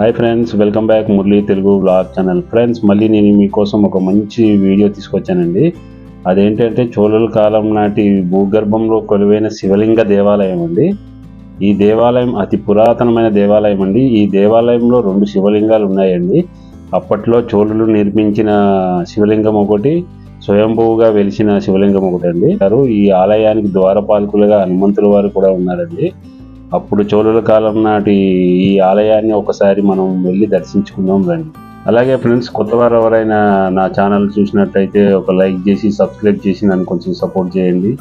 Hi friends welcome back Murali Telugu blog channel friends మళ్ళీ నేను మీకోసం ఒక మంచి వీడియో తీసుకొచ్చానండి. అదేంటంటే చోళుల కాలం నాటి భూగర్భంలో కొలువైన శివలింగ దేవాలయం అండి. ఈ దేవాలయం అతి పురాతనమైన దేవాలయం అండి. ఈ దేవాలయంలో రెండు శివలింగాలు ఉన్నాయండి. అప్పట్లో చోళులు నిర్మించిన శివలింగం ఒకటి స్వయంభువుగా వెలిసిన శివలింగం ఒకటి అండి ఈ ఆలయానికి ద్వారపాలకులుగా హనుమంతుల వారు కూడా ఉన్నారండి. అప్పుడు చోళుల కాలం నాటి ఈ ఆలయాన్ని ఒకసారి మనం వెళ్ళి దర్శించుకుందాం రండి. అలాగే ఫ్రెండ్స్ కొత్త వారు ఎవరైనా నా ఛానల్ చూసినట్టయితే ఒక లైక్ చేసి సబ్స్క్రైబ్ చేసి నన్ను కొంచెం సపోర్ట్ చేయండి.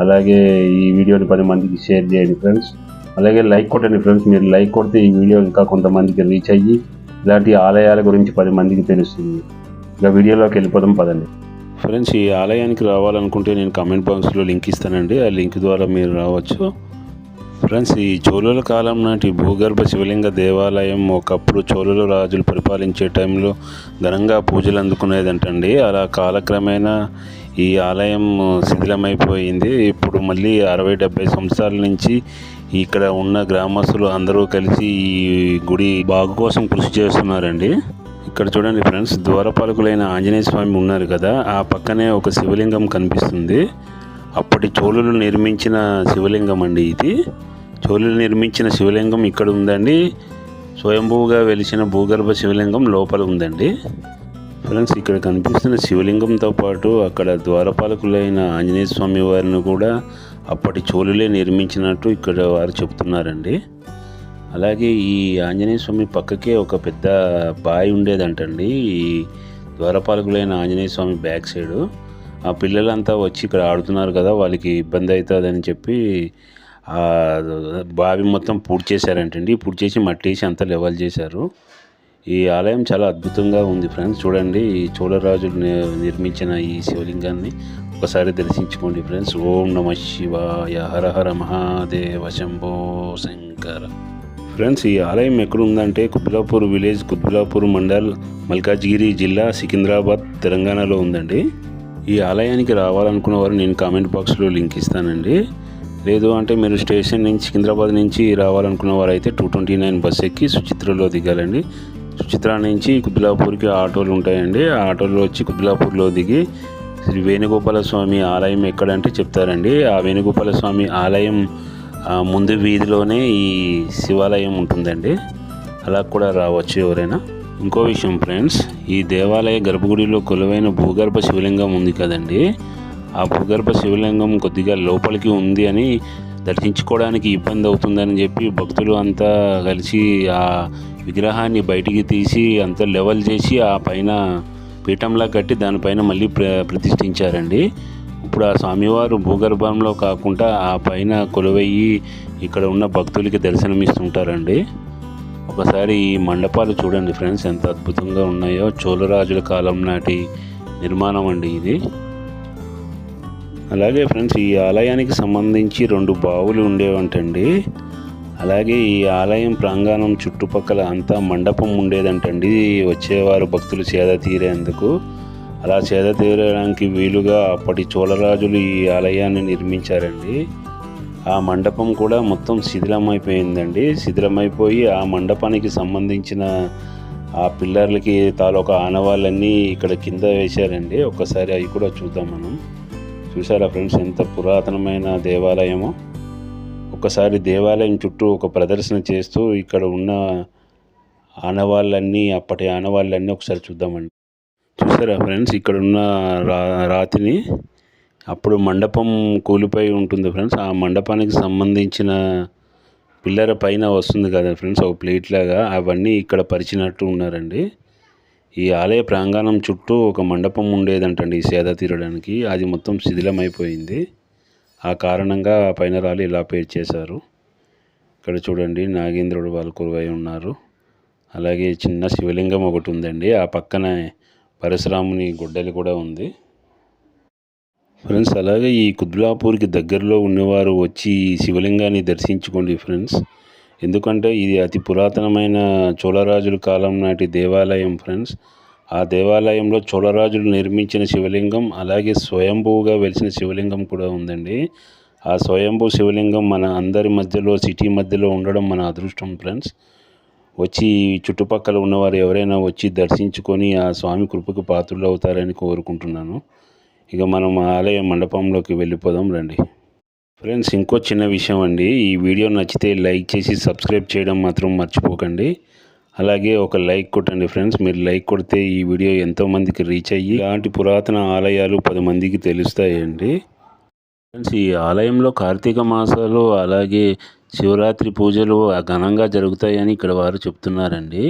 అలాగే ఈ వీడియోని పది మందికి షేర్ చేయండి ఫ్రెండ్స్. అలాగే లైక్ కొట్టండి ఫ్రెండ్స్. మీరు లైక్ కొడితే ఈ వీడియో ఇంకా కొంతమందికి రీచ్ అయ్యి ఇలాంటి ఆలయాల గురించి పది మందికి తెలుస్తుంది. ఇక వీడియోలోకి వెళ్ళిపోదాం పదండి. ఫ్రెండ్స్ ఈ ఆలయానికి రావాలనుకుంటే నేను కామెంట్ బాక్స్లో లింక్ ఇస్తానండి. ఆ లింక్ ద్వారా మీరు రావచ్చు. ఫ్రెండ్స్ ఈ చోళుల కాలం నాటి భూగర్భ శివలింగ దేవాలయం ఒకప్పుడు చోళుల రాజులు పరిపాలించే టైంలో ఘనంగా పూజలు అందుకునేదంటండి. అలా కాలక్రమేణా ఈ ఆలయం శిథిలమైపోయింది. ఇప్పుడు మళ్ళీ అరవై డెబ్బై సంవత్సరాల నుంచి ఇక్కడ ఉన్న గ్రామస్తులు అందరూ కలిసి ఈ గుడి బాగు కోసం కృషి చేస్తున్నారండి. ఇక్కడ చూడండి ఫ్రెండ్స్ ద్వారపాలకులైన ఆంజనేయ స్వామి ఉన్నారు కదా. ఆ పక్కనే ఒక శివలింగం కనిపిస్తుంది. అప్పటి చోళులు నిర్మించిన శివలింగం అండి ఇది. చోళులు నిర్మించిన శివలింగం ఇక్కడ ఉందండి. స్వయంభూగా వెలిసిన భూగర్భ శివలింగం లోపల ఉందండి. ఫ్రెండ్స్ ఇక్కడ కనిపిస్తున్న శివలింగంతో పాటు అక్కడ ద్వారపాలకులైన ఆంజనేయ స్వామి వారిని కూడా అప్పటి చోళులే నిర్మించినట్టు ఇక్కడ వారు చెప్తున్నారండి. అలాగే ఈ ఆంజనేయ స్వామి పక్కకే ఒక పెద్ద బావి ఉండేదంటండి. ఈ ద్వారపాలకులైన ఆంజనేయ స్వామి బ్యాక్ సైడు. ఆ పిల్లలంతా వచ్చి ఇక్కడ ఆడుతున్నారు కదా వాళ్ళకి ఇబ్బంది అవుతుందని చెప్పి బావి మొత్తం పూర్తి చేశారంటండి. పూర్తి చేసి వేసి అంతా లెవెల్ చేశారు. ఈ ఆలయం చాలా అద్భుతంగా ఉంది ఫ్రెండ్స్. చూడండి ఈ చోళరాజులు నిర్మించిన ఈ శివలింగాన్ని ఒకసారి దర్శించుకోండి ఫ్రెండ్స్. ఓం నమ శివాయ హర హర మహాదేవ శంభో శంకర. ఫ్రెండ్స్ ఈ ఆలయం ఎక్కడుందంటే కుత్బులాపూర్ విలేజ్ కుత్బులాపూర్ మండల్ మల్కాజ్గిరి జిల్లా సికింద్రాబాద్ తెలంగాణలో ఉందండి. ఈ ఆలయానికి రావాలనుకున్న వారు నేను కామెంట్ బాక్స్లో లింక్ ఇస్తానండి. లేదు అంటే మీరు స్టేషన్ నుంచి సికింద్రాబాద్ నుంచి రావాలనుకున్న వారు అయితే టూ ట్వంటీ నైన్ బస్ ఎక్కి సుచిత్రలో దిగాలండి. సుచిత్ర నుంచి కుబిలాపూర్కి ఆటోలు ఉంటాయండి. ఆ ఆటోలో వచ్చి కుబిలాపూర్లో దిగి శ్రీ వేణుగోపాల స్వామి ఆలయం ఎక్కడంటే చెప్తారండి. ఆ వేణుగోపాల స్వామి ఆలయం ముందు వీధిలోనే ఈ శివాలయం ఉంటుందండి. అలా కూడా రావచ్చు ఎవరైనా. ఇంకో విషయం ఫ్రెండ్స్ ఈ దేవాలయ గర్భగుడిలో కొలువైన భూగర్భ శివలింగం ఉంది కదండి. ఆ భూగర్భ శివలింగం కొద్దిగా లోపలికి ఉంది అని దర్శించుకోవడానికి ఇబ్బంది అవుతుందని చెప్పి భక్తులు అంతా కలిసి ఆ విగ్రహాన్ని బయటికి తీసి అంత లెవెల్ చేసి ఆ పైన పీఠంలా కట్టి దానిపైన మళ్ళీ ప్ర ప్రతిష్ఠించారండి. ఇప్పుడు ఆ స్వామివారు భూగర్భంలో కాకుండా ఆ పైన కొలువయ్యి ఇక్కడ ఉన్న భక్తులకి దర్శనమిస్తుంటారండి. ఒకసారి ఈ మండపాలు చూడండి ఫ్రెండ్స్ ఎంత అద్భుతంగా ఉన్నాయో. చోళరాజుల కాలం నాటి నిర్మాణం అండి ఇది. అలాగే ఫ్రెండ్స్ ఈ ఆలయానికి సంబంధించి రెండు బావులు ఉండేవంటండి. అలాగే ఈ ఆలయం ప్రాంగణం చుట్టుపక్కల అంతా మండపం ఉండేదంటండి. వచ్చేవారు భక్తులు సేద తీరేందుకు. అలా సేద తీరడానికి వీలుగా అప్పటి చోళరాజులు ఈ ఆలయాన్ని నిర్మించారండి. ఆ మండపం కూడా మొత్తం శిథిలమైపోయిందండి. శిథిలమైపోయి ఆ మండపానికి సంబంధించిన ఆ పిల్లర్లకి తాలూక ఆనవాళ్ళన్నీ ఇక్కడ కింద వేశారండి. ఒక్కసారి అవి కూడా చూద్దాం మనం. చూసారా ఫ్రెండ్స్ ఎంత పురాతనమైన దేవాలయమో. ఒకసారి దేవాలయం చుట్టూ ఒక ప్రదర్శన చేస్తూ ఇక్కడ ఉన్న ఆనవాళ్ళన్నీ అప్పటి ఆనవాళ్ళన్నీ ఒకసారి చూద్దామండి. చూసారా ఫ్రెండ్స్ ఇక్కడ ఉన్న రా రాతిని అప్పుడు మండపం కూలిపోయి ఉంటుంది ఫ్రెండ్స్. ఆ మండపానికి సంబంధించిన పిల్లర పైన వస్తుంది కదా ఫ్రెండ్స్ ఒక ప్లేట్ లాగా. అవన్నీ ఇక్కడ పరిచినట్టు ఉన్నారండి. ఈ ఆలయ ప్రాంగణం చుట్టూ ఒక మండపం ఉండేదంటండి ఈ సేద తీరడానికి. అది మొత్తం శిథిలమైపోయింది. ఆ కారణంగా పైన రాళ్ళు ఇలా పేరు చేశారు ఇక్కడ చూడండి నాగేంద్రుడు వాళ్ళు కురువై ఉన్నారు. అలాగే చిన్న శివలింగం ఒకటి ఉందండి. ఆ పక్కన పరశురాముని గుడ్డలి కూడా ఉంది. ఫ్రెండ్స్ అలాగే ఈ కుద్లాపూర్కి దగ్గరలో ఉన్నవారు వచ్చి శివలింగాన్ని దర్శించుకోండి ఫ్రెండ్స్ ఎందుకంటే ఇది అతి పురాతనమైన చోళరాజుల కాలం నాటి దేవాలయం ఫ్రెండ్స్ ఆ దేవాలయంలో చోళరాజులు నిర్మించిన శివలింగం అలాగే స్వయంభూగా వెలిసిన శివలింగం కూడా ఉందండి. ఆ స్వయంభూ శివలింగం మన అందరి మధ్యలో సిటీ మధ్యలో ఉండడం మన అదృష్టం ఫ్రెండ్స్ వచ్చి చుట్టుపక్కల ఉన్నవారు ఎవరైనా వచ్చి దర్శించుకొని ఆ స్వామి కృపకు పాత్రలు అవుతారని కోరుకుంటున్నాను. ఇక మనం ఆలయ మండపంలోకి వెళ్ళిపోదాం రండి. ఫ్రెండ్స్ ఇంకో చిన్న విషయం అండి. ఈ వీడియో నచ్చితే లైక్ చేసి సబ్స్క్రైబ్ చేయడం మాత్రం మర్చిపోకండి. అలాగే ఒక లైక్ కొట్టండి ఫ్రెండ్స్. మీరు లైక్ కొడితే ఈ వీడియో ఎంతో మందికి రీచ్ అయ్యి ఇలాంటి పురాతన ఆలయాలు పది మందికి తెలుస్తాయండి. ఫ్రెండ్స్ ఈ ఆలయంలో కార్తీక మాసాలు అలాగే శివరాత్రి పూజలు ఘనంగా జరుగుతాయని ఇక్కడ వారు చెప్తున్నారండి.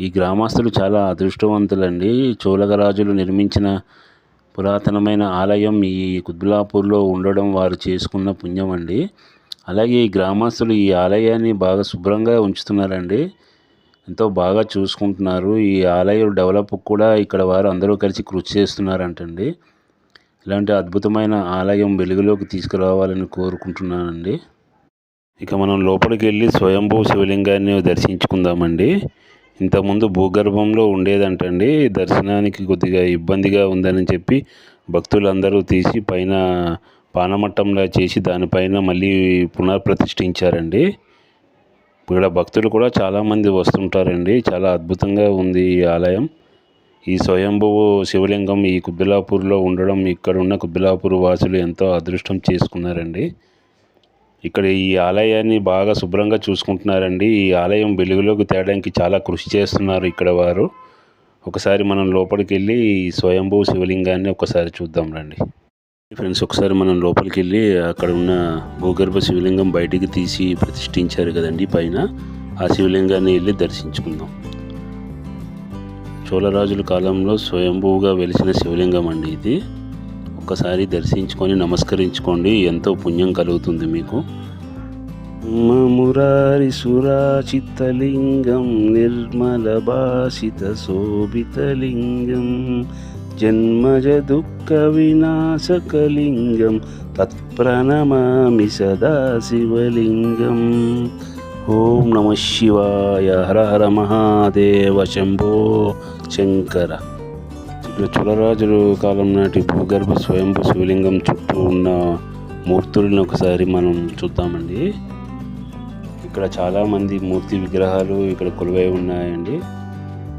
ఈ గ్రామస్తులు చాలా అదృష్టవంతులండి. చోళగరాజులు నిర్మించిన పురాతనమైన ఆలయం ఈ కుద్బులాపూర్లో ఉండడం వారు చేసుకున్న పుణ్యం అండి. అలాగే ఈ గ్రామస్తులు ఈ ఆలయాన్ని బాగా శుభ్రంగా ఉంచుతున్నారండి. ఎంతో బాగా చూసుకుంటున్నారు. ఈ ఆలయం డెవలప్ కూడా ఇక్కడ వారు అందరూ కలిసి కృషి చేస్తున్నారంటండి. ఇలాంటి అద్భుతమైన ఆలయం వెలుగులోకి తీసుకురావాలని కోరుకుంటున్నానండి. ఇక మనం లోపలికి వెళ్ళి స్వయంభూ శివలింగాన్ని దర్శించుకుందామండి. ఇంతకుముందు భూగర్భంలో ఉండేదంటండి. దర్శనానికి కొద్దిగా ఇబ్బందిగా ఉందని చెప్పి భక్తులందరూ తీసి పైన పానమట్టంలా చేసి దానిపైన మళ్ళీ పునఃప్రతిష్ఠించారండి. ఇక్కడ భక్తులు కూడా చాలామంది వస్తుంటారండి. చాలా అద్భుతంగా ఉంది ఈ ఆలయం. ఈ స్వయంభువు శివలింగం ఈ కుబ్బిలాపూర్లో ఉండడం ఇక్కడ ఉన్న కుబ్బిలాపూర్ వాసులు ఎంతో అదృష్టం చేసుకున్నారండి. ఇక్కడ ఈ ఆలయాన్ని బాగా శుభ్రంగా చూసుకుంటున్నారండి. ఈ ఆలయం వెలుగులోకి తేడానికి చాలా కృషి చేస్తున్నారు ఇక్కడ వారు. ఒకసారి మనం లోపలికి వెళ్ళి స్వయంభూ శివలింగాన్ని ఒకసారి చూద్దాం రండి. ఫ్రెండ్స్ ఒకసారి మనం లోపలికి వెళ్ళి అక్కడ ఉన్న భూగర్భ శివలింగం బయటికి తీసి ప్రతిష్ఠించారు కదండి పైన. ఆ శివలింగాన్ని వెళ్ళి దర్శించుకుందాం. చోళరాజుల కాలంలో స్వయంభూగా వెలిసిన శివలింగం అండి ఇది. ఒక్కసారి దర్శించుకొని నమస్కరించుకోండి. ఎంతో పుణ్యం కలుగుతుంది మీకు. మురారి సురాచితలింగం నిర్మల భాషిత శోభితలింగం జన్మజ దుఃఖ వినాశకలింగం తత్ప్రణమామి సదా శివలింగం. ఓం నమ శివాయ హర హర మహాదేవ శంభో శంకర. చోళరాజుల కాలం నాటి భూగర్భ స్వయంభు శివలింగం చుట్టూ ఉన్న మూర్తులను ఒకసారి మనం చూద్దామండి. ఇక్కడ చాలామంది మూర్తి విగ్రహాలు ఇక్కడ కొలువై ఉన్నాయండి.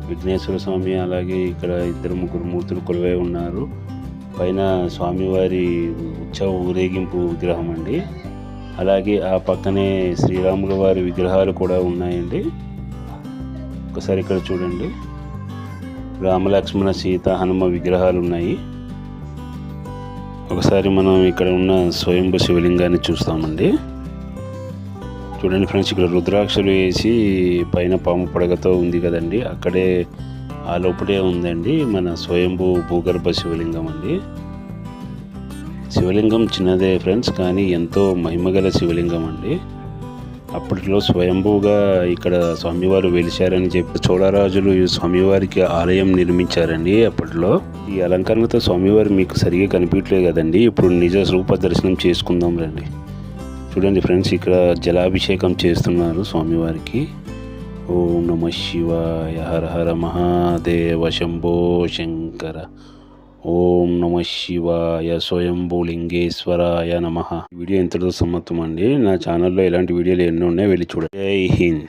విఘ్నేశ్వర స్వామి అలాగే ఇక్కడ ఇద్దరు ముగ్గురు మూర్తులు కొలువై ఉన్నారు. పైన స్వామివారి ఉత్సవ ఊరేగింపు విగ్రహం అండి. అలాగే ఆ పక్కనే శ్రీరాముల వారి విగ్రహాలు కూడా ఉన్నాయండి. ఒకసారి ఇక్కడ చూడండి. రామలక్ష్మణ సీత హనుమ విగ్రహాలు ఉన్నాయి ఒకసారి మనం ఇక్కడ ఉన్న స్వయంభు శివలింగాన్ని చూస్తామండి. చూడండి ఫ్రెండ్స్ ఇక్కడ రుద్రాక్షలు వేసి పైన పాము పడగతో ఉంది కదండి. అక్కడే ఆ లోపలే ఉందండి మన స్వయంభూ భూగర్భ శివలింగం అండి. శివలింగం చిన్నదే ఫ్రెండ్స్ కానీ ఎంతో మహిమగల శివలింగం అండి. అప్పట్లో స్వయంభూగా ఇక్కడ స్వామివారు వెలిచారని చెప్పి చోళరాజులు ఈ స్వామివారికి ఆలయం నిర్మించారండి అప్పట్లో. ఈ అలంకరణతో స్వామివారు మీకు సరిగా కనిపించలేదు కదండి. ఇప్పుడు నిజ రూప దర్శనం చేసుకుందాం రండి చూడండి ఫ్రెండ్స్ ఇక్కడ జలాభిషేకం చేస్తున్నారు స్వామివారికి. ఓం నమ శివాయ. హర హర మహాదేవ శంభో శంకర. ఓం నమ శివాయ స్వయంభూలింగేశ్వరాయ నమ. వీడియో ఎంతటితో సమ్మతం అండి నా ఛానల్లో ఇలాంటి వీడియోలు ఎన్నో ఉన్నాయి వెళ్ళి చూడండి. జై హింద్.